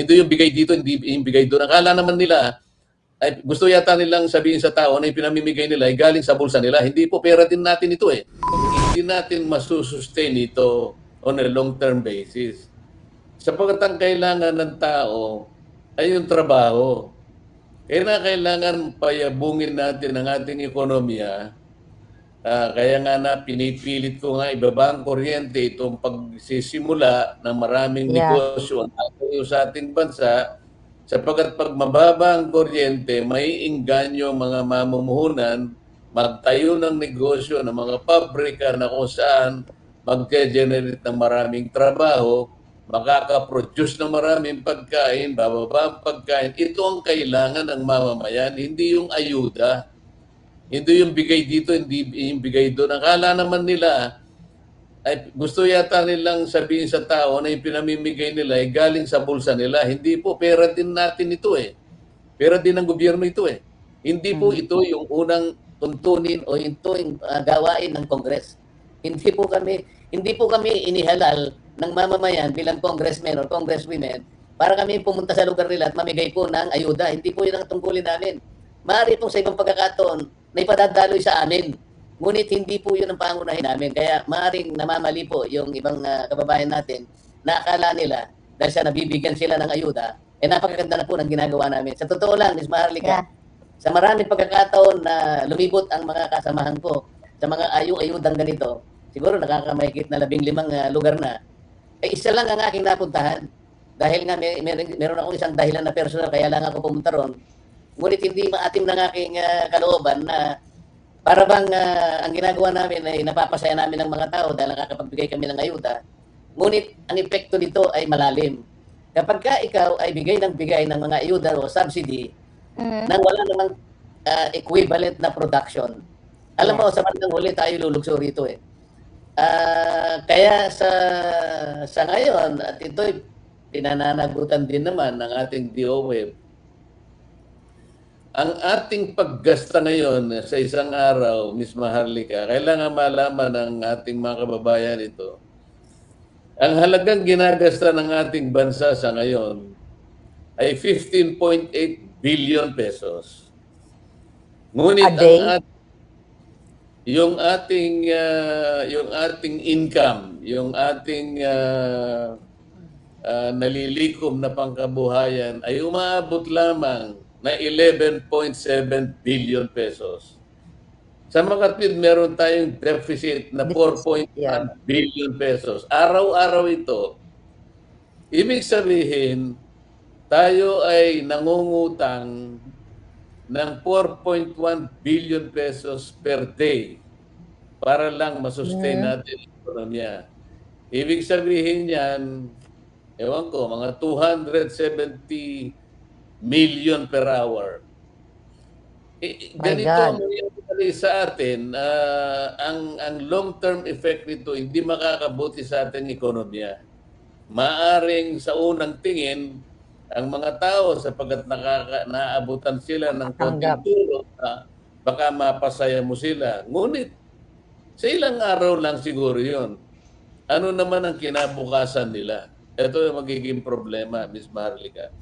Hindi yung bigay dito, hindi yung bigay doon. Akala naman nila, ay gusto yata nilang sabihin sa tao na yung pinamimigay nila ay galing sa bulsa nila. Hindi po, pera din natin ito eh. Hindi natin masusustain ito on a long-term basis. Sapagkat ang kailangan ng tao ay yung trabaho. Kaya na kailangan payabungin natin ang ating ekonomiya. Ah, kaya nga na pinipilit ko nga ibaba ang kuryente itong pagsisimula ng maraming Yeah. negosyo ang tatayo sa ating bansa sapagkat pag mababa ang kuryente, may inganyo ang mga mamumuhunan magtayo ng negosyo ng mga pabrika na kung saan mag-generate ng maraming trabaho, makaka-produce ng maraming pagkain, bababa ang pagkain. Ito ang kailangan ng mamamayan, hindi yung ayuda. Hindi yung bigay dito, hindi yung bigay doon. Akala naman nila, ay gusto yata nilang sabihin sa tao na yung pinamimigay nila ay galing sa bulsa nila. Hindi po, pera din natin ito eh. Pera din ng gobyerno ito eh. Hindi po ito yung unang tuntunin o ito yung ah, gawain ng Kongres. Hindi po kami hindi po kami inihalal ng mamamayan bilang congressmen or congresswomen para kami pumunta sa lugar nila at mamigay po ng ayuda. Hindi po yun ang tungkulin namin. Maaari po sa ibang pagkakataon na ipadadaloy sa amin. Ngunit hindi po yun ang pangunahin namin. Kaya maaaring namamali po yung ibang ah, kababayan natin na akala nila dahil sa nabibigyan sila ng ayuda, eh napakaganda na po ng ginagawa namin. Sa totoo lang, Ms. Maharlika, Yeah. sa maraming pagkakataon na lumibot ang mga kasamahan ko sa mga ayu-ayudang ganito, siguro nakakamahigit na labing limang ah, lugar na, eh isa lang ang aking napuntahan. Dahil nga may, may, meron akong isang dahilan na personal, kaya lang ako pumunta ron. Ngunit hindi maatim ng aking ah, kalooban na para bang ah, ang ginagawa namin ay napapasaya namin ng mga tao dahil nakakapagbigay kami ng ayuda. Ngunit ang epekto nito ay malalim. Kapag ka ikaw ay bigay ng bigay ng mga ayuda o subsidy, Mm. nang wala namang ah, equivalent na production. Alam mo, sa bandang huli tayo lulugso rito eh. Ah, kaya sa sa ngayon, at ito'y pinananagutan din naman ng ating DOWEB, ang ating paggasta ngayon sa isang araw, Miss Maharlika, kailangan malaman ng ating mga kababayan ito. Ang halagang ginagasta ng ating bansa sa ngayon ay 15.8 billion pesos. Ngunit ang at- yung ating ah, yung ating income, yung ating ah, ah, nalilikom na pangkabuhayan ay umaabot lamang na 11.7 billion pesos. Sa makatwid, meron tayong deficit na 4.1 Yeah. billion pesos. Araw-araw ito. Ibig sabihin, tayo ay nangungutang ng 4.1 billion pesos per day para lang masustain Mm. natin ang ekonomiya. Ibig sabihin yan, ewan ko, mga 270 million per hour. My ganito ang mangyayari sa atin, ah, ang, ang long-term effect nito hindi makakabuti sa ating ekonomiya. Maaring sa unang tingin, ang mga tao sapagkat nakaka, naabutan sila ng konting tulong, ah, baka mapasaya mo sila. Ngunit, sa ilang araw lang siguro yon. Ano naman ang kinabukasan nila? Ito yung magiging problema, Miss Maharlika.